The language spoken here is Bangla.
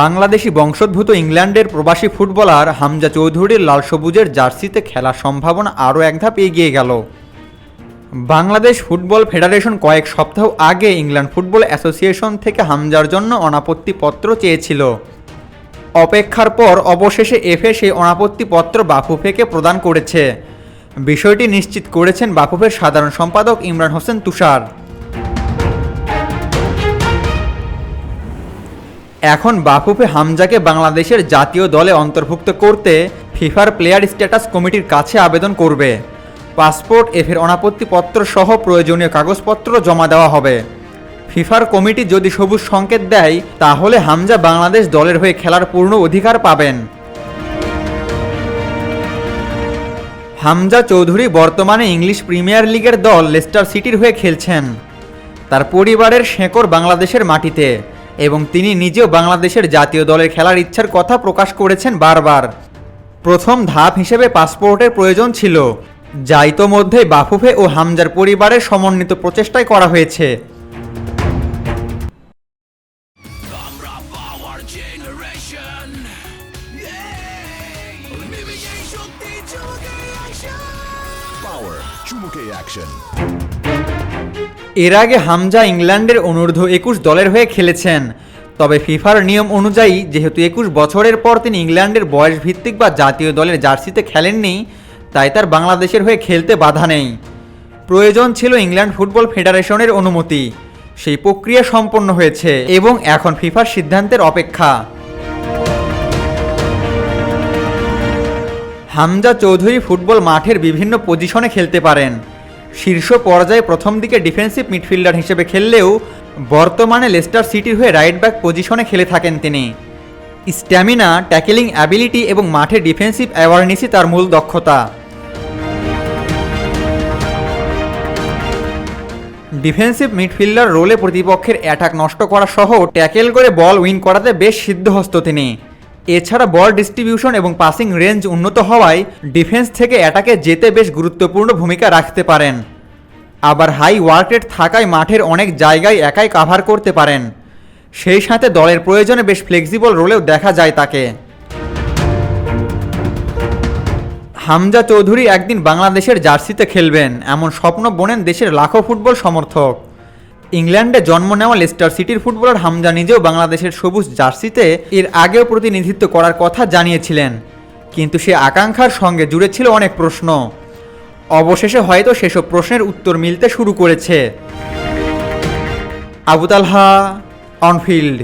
বাংলাদেশি বংশোদ্ভূত ইংল্যান্ডের প্রবাসী ফুটবলার হামজা চৌধুরীর লাল সবুজের জার্সিতে খেলার সম্ভাবনা আরও এক ধাপ এগিয়ে গেল। বাংলাদেশ ফুটবল ফেডারেশন কয়েক সপ্তাহ আগে ইংল্যান্ড ফুটবল অ্যাসোসিয়েশন থেকে হামজার জন্য অনাপত্তিপত্র চেয়েছিল। অপেক্ষার পর অবশেষে এফএ সেই অনাপত্তিপত্র বাফুফেকে প্রদান করেছে। বিষয়টি নিশ্চিত করেছেন বাফুফের সাধারণ সম্পাদক ইমরান হোসেন তুষার। এখন বাফুফে হামজাকে বাংলাদেশের জাতীয় দলে অন্তর্ভুক্ত করতে ফিফার প্লেয়ার স্ট্যাটাস কমিটির কাছে আবেদন করবে। পাসপোর্ট, এফের অনাপত্তিপত্র সহ প্রয়োজনীয় কাগজপত্র জমা দেওয়া হবে। ফিফার কমিটি যদি সবুজ সংকেত দেয়, তাহলে হামজা বাংলাদেশ দলের হয়ে খেলার পূর্ণ অধিকার পাবেন। হামজা চৌধুরী বর্তমানে ইংলিশ প্রিমিয়ার লিগের দল লেস্টার সিটির হয়ে খেলছেন। তার পরিবারের শেকড় বাংলাদেশের মাটিতে। এবং তিনি নিজেও বাংলাদেশের জাতীয় দলের খেলার ইচ্ছার কথা প্রকাশ করেছেন বারবার। প্রথম ধাপ হিসেবে পাসপোর্টের প্রয়োজন ছিল। যা ইতোমধ্যেই বাফুফে ও হামজার পরিবারের সমন্বিত প্রচেষ্টায় করা হয়েছে। Power এর আগে হামজা ইংল্যান্ডের অনূর্ধ্ব একুশ দলের হয়ে খেলেছেন। তবে ফিফার নিয়ম অনুযায়ী, যেহেতু একুশ বছরের পর তিনি ইংল্যান্ডের বয়স ভিত্তিক বা জাতীয় দলের জার্সিতে খেলেননি, তাই তার বাংলাদেশের হয়ে খেলতে বাধা নেই। প্রয়োজন ছিল ইংল্যান্ড ফুটবল ফেডারেশনের অনুমতি। সেই প্রক্রিয়া সম্পন্ন হয়েছে এবং এখন ফিফার সিদ্ধান্তের অপেক্ষা। হামজা চৌধুরী ফুটবল মাঠের বিভিন্ন পজিশনে খেলতে পারেন। শীর্ষ পর্যায়ে প্রথম দিকে ডিফেন্সিভ মিডফিল্ডার হিসেবে খেললেও বর্তমানে লেস্টার সিটির হয়ে রাইট ব্যাক পজিশনে খেলে থাকেন তিনি। স্ট্যামিনা ট্যাকেলিং অ্যাবিলিটি এবং মাঠে ডিফেন্সিভ অ্যাওয়ারনেসই তার মূল দক্ষতা। ডিফেন্সিভ মিডফিল্ডার রোলে প্রতিপক্ষের অ্যাটাক নষ্ট করা সহ ট্যাকেল করে বল উইন করাতে বেশ সিদ্ধহস্ত তিনি। এছাড়া বল ডিস্ট্রিবিউশন এবং পাসিং রেঞ্জ উন্নত হওয়ায় ডিফেন্স থেকে অ্যাটাকে যেতে বেশ গুরুত্বপূর্ণ ভূমিকা রাখতে পারেন। আবার হাই ওয়ার্ক রেট থাকায় মাঠের অনেক জায়গায় একাই কাভার করতে পারেন। সেই সাথে দলের প্রয়োজনে বেশ ফ্লেক্সিবল রোলেও দেখা যায় তাকে। হামজা চৌধুরী একদিন বাংলাদেশের জার্সিতে খেলবেন, এমন স্বপ্ন বোনেন দেশের লাখো ফুটবল সমর্থক। ইংল্যান্ডে জন্ম নেওয়া লেস্টার সিটির ফুটবলার হামজা নিজেও বাংলাদেশের সবুজ জার্সিতে এর আগেও প্রতিনিধিত্ব করার কথা জানিয়েছিলেন। কিন্তু সে আকাঙ্ক্ষার সঙ্গে জুড়ে ছিল অনেক প্রশ্ন। অবশেষে হয়তো সেসব প্রশ্নের উত্তর মিলতে শুরু করেছে। আবুতালহা অনফিল্ড।